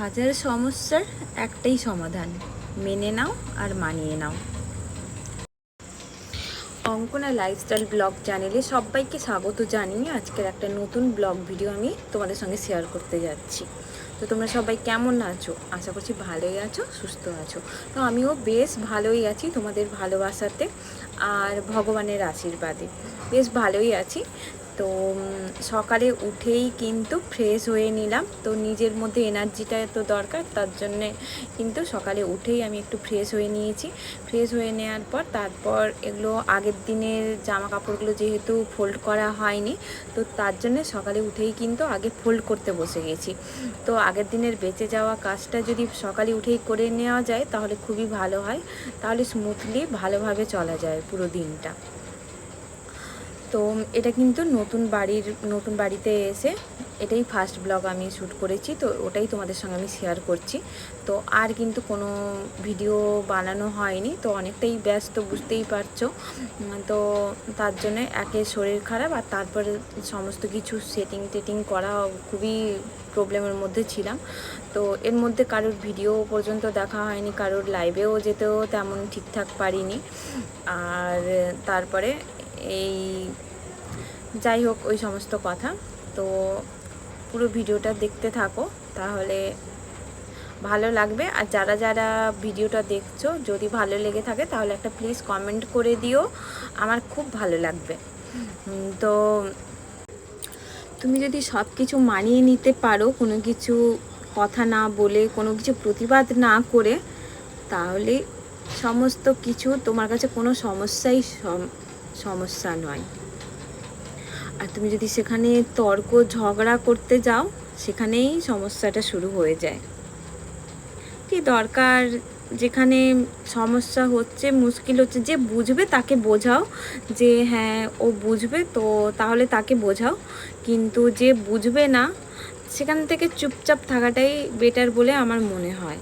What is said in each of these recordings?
হাজার সমস্যার একটাই সমাধান। মেনে নাও আর মানিয়ে নাও। অঙ্কনা লাইফস্টাইল ব্লগ চ্যানেলে সবাইকে স্বাগত জানিয়ে আজকের একটা নতুন ব্লগ ভিডিও আমি তোমাদের সঙ্গে শেয়ার করতে যাচ্ছি। তো তোমরা সবাই কেমন আছো? আশা করছি ভালোই আছো, সুস্থ আছো। তো আমিও বেশ ভালোই আছি তোমাদের ভালোবাসাতে আর ভগবানের আশীর্বাদে। বেশ ভালোই আছি। তো সকালে উঠেই কিন্তু ফ্রেশ হয়ে নিলাম। তো নিজের মধ্যে এনার্জিটা তো দরকার, তার জন্যে কিন্তু সকালে উঠেই আমি একটু ফ্রেশ হয়ে নিয়েছি। ফ্রেশ হয়ে নেওয়ার পর তারপর এগুলো আগের দিনের জামা কাপড়গুলো যেহেতু ফোল্ড করা হয়নি, তো তার জন্যে সকালে উঠেই কিন্তু আগে ফোল্ড করতে বসে গেছি। তো আগের দিনের বেঁচে যাওয়া কাজটা যদি সকালে উঠেই করে নেওয়া যায়, তাহলে খুবই ভালো হয়। তাহলে স্মুথলি ভালোভাবে চলা যায় পুরো দিনটা। তো এটা কিন্তু নতুন বাড়ির, নতুন বাড়িতে এসে এটাই ফার্স্ট ব্লগ আমি শ্যুট করেছি। তো ওটাই তোমাদের সঙ্গে আমি শেয়ার করছি। তো আর কিন্তু কোনো ভিডিও বানানো হয়নি। তো অনেকটাই ব্যস্ত, বুঝতেই পারছ। তো তার জন্য একে শরীর খারাপ আর তারপরে সমস্ত কিছু সেটিং টেটিং করা খুবই প্রবলেমের মধ্যে ছিলাম। তো এর মধ্যে কারোর ভিডিও পর্যন্ত দেখা হয়নি, কারোর লাইভেও যেতেও তেমন ঠিকঠাক পারিনি। আর তারপরে এই যাই হোক, ওই সমস্ত কথা। তো পুরো ভিডিওটা দেখতে থাকো, তাহলে ভালো লাগবে। আর যারা যারা ভিডিওটা দেখছ, যদি ভালো লেগে থাকে, তাহলে একটা প্লিজ কমেন্ট করে দিও। আমার খুব ভালো লাগবে। তো তুমি যদি সব কিছু মানিয়ে নিতে পারো, কোনো কিছু কথা না বলে, কোনো কিছু প্রতিবাদ না করে, তাহলে সমস্ত কিছু তোমার কাছে কোনো সমস্যাই সমস্যা নয়। আর তুমি যদি সেখানে তর্ক, ঝগড়া করতে যাও, সেখানেই সমস্যাটা শুরু হয়ে যায়। কি দরকার? যেখানে সমস্যা হচ্ছে, মুশকিল হচ্ছে, যে বুঝবে তাকে বোঝাও যে হ্যাঁ ও বুঝবে, তো তাহলে তাকে বোঝাও। কিন্তু যে বুঝবে না, সেখান থেকে চুপচাপ থাকাটাই বেটার বলে আমার মনে হয়।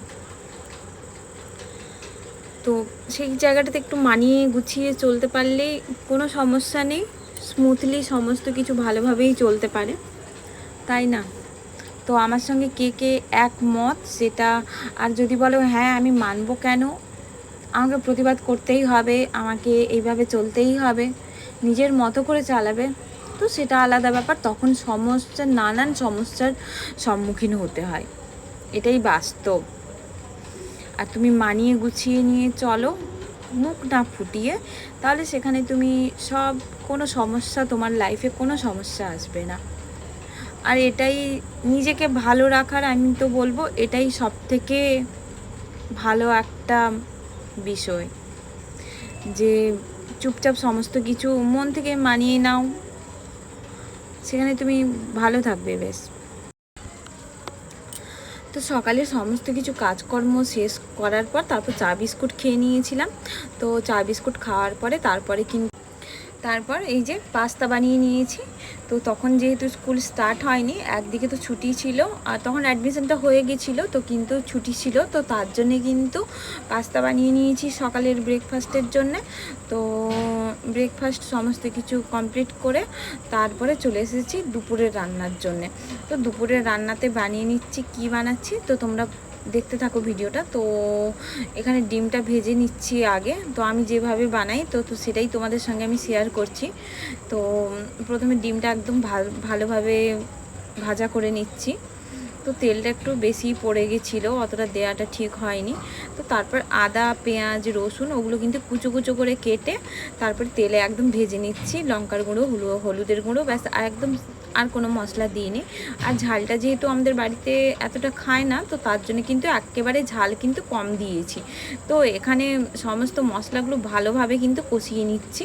তো সেই জায়গাটাতে একটু মানিয়ে গুছিয়ে চলতে পারলেই কোনো সমস্যা নেই। স্মুথলি সমস্ত কিছু ভালোভাবেই চলতে পারে। তাই না? তো আমার সঙ্গে কে কে একমত সেটা আর যদি বলো হ্যাঁ আমি মানব কেন? আমাকে প্রতিবাদ করতেই হবে, আমাকে এইভাবে চলতেই হবে, নিজের মতো করে চালাবে। তো সেটা আলাদা ব্যাপার, তখন সমস্যার, নানান সমস্যার সম্মুখীন হতে হয়। এটাই বাস্তব। আর তুমি মানিয়ে গুছিয়ে নিয়ে চলো। মুখ না ফুটিয়ে, তাহলে সেখানে তুমি সব কোনো সমস্যা তোমার লাইফে কোনো সমস্যা আসবে না। আর এটাই নিজেকে ভালো রাখার আমি তো বলব, এটাই সব থেকে ভালো একটা বিষয়। যে চুপচাপ সমস্ত কিছু মন থেকে মানিয়ে নাও, সেখানে তুমি ভালো থাকবে বেশ তো সকালে সমস্ত কিছু কাজকর্ম শেষ করার পর তারপর চা বিস্কুট খেয়ে নিয়েছিলাম। তো চা বিস্কুট খাওয়ার পরে তারপরে কিন্তু তারপর এই যে পাস্তা বানিয়ে নিয়েছি। তো তখন যেহেতু স্কুল স্টার্ট হয়নি, একদিকে তো ছুটি ছিল, আর তখন অ্যাডমিশনটা হয়ে গেছিল, তো কিন্তু ছুটি ছিল, তো তার জন্যে কিন্তু পাস্তা বানিয়ে নিয়েছি সকালের ব্রেকফাস্টের জন্যে। তো ব্রেকফাস্ট সমস্ত কিছু কমপ্লিট করে তারপরে চলে এসেছি দুপুরের রান্নার জন্যে। তো দুপুরের রান্নাতে বানিয়ে নিচ্ছি, কি বানাচ্ছি? তো তোমরা দেখতে থাকো ভিডিওটা। তো এখানে ডিমটা ভেজে নিচ্ছি আগে। তো আমি যেভাবে বানাই, তো তো সেটাই তোমাদের সঙ্গে আমি শেয়ার করছি। তো প্রথমে ডিমটা একদম ভাল- ভালোভাবে ভাজা করে নিচ্ছি। তো তেলটা একটু বেশি পড়ে গেছিল, অতটা দেয়াটা ঠিক হয়নি। তো তারপর আদা, পেঁয়াজ, রসুন ওগুলো কিন্তু কুচো কুচো করে কেটে তারপর তেলে একদম ভেজে নিচ্ছি। লঙ্কার গুঁড়ো হলুদের গুঁড়ো, ব্যাস একদম আর কোনো মশলা দিইনি। আর ঝালটা যেহেতু আমাদের বাড়িতে এতটা খায় না, তো তার জন্য কিন্তু একেবারে ঝাল কিন্তু কম দিয়েছি। তো এখানে সমস্ত মশলাগুলো ভালোভাবে কিন্তু কষিয়ে নিচ্ছি,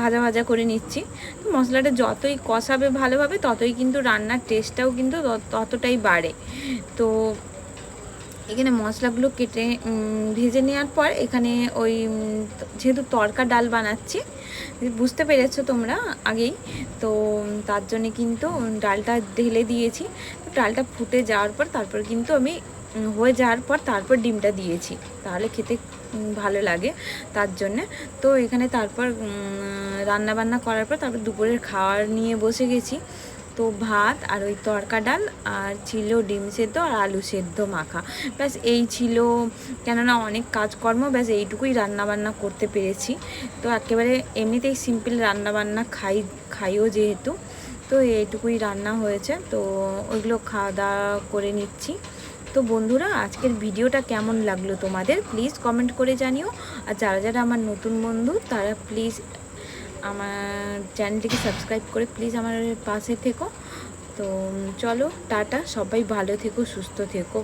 ভাজা ভাজা করে নিচ্ছি। তো মশলাটা যতই কষাবে ভালোভাবে, ততই কিন্তু রান্নার টেস্টটাও কিন্তু ততটাই বাড়ে। তো এখানে মশলাগুলো কেটে ভেজে নেওয়ার পর এখানে ওই যেহেতু তরকা ডাল বানাচ্ছি, বুঝতে পেরেছ তোমরা আগেই? তো তার জন্যে কিন্তু ডালটা ঢেলে দিয়েছি। তো ডালটা ফুটে যাওয়ার পর তারপর কিন্তু আমি হয়ে যাওয়ার পর তারপর ডিমটা দিয়েছি। তাহলে খেতে ভালো লাগে তার জন্যে। তো এখানে তারপর রান্না বান্না করার পর তারপর দুপুরের খাওয়ার নিয়ে বসে গেছি। তো ভাত আর ওই তড়কা ডাল আর ছিল ডিম সেদ্ধ আর আলু সেদ্ধ মাখা। ব্যাস এই ছিল কেননা অনেক কাজকর্ম, ব্যাস এইটুকুই রান্নাবান্না করতে পেরেছি। তো একেবারে এমনিতেই সিম্পল রান্নাবান্না খাই, খাইও যেহেতু। তো এইটুকুই রান্না হয়েছে, তো ওইগুলো খাওয়া দাওয়া করে নিচ্ছি। তো বন্ধুরা, আজকের ভিডিওটা কেমন লাগল তোমাদের? প্লিজ কমেন্ট করে জানিও। আর যারা যারা আমার নতুন বন্ধু, তারা প্লিজ আমার চ্যানেলটিকে সাবস্ক্রাইব করে প্লিজ আমার পাশে থেকো। তো চলো, টাটা, সবাই ভালো থেকো, সুস্থ থেকো।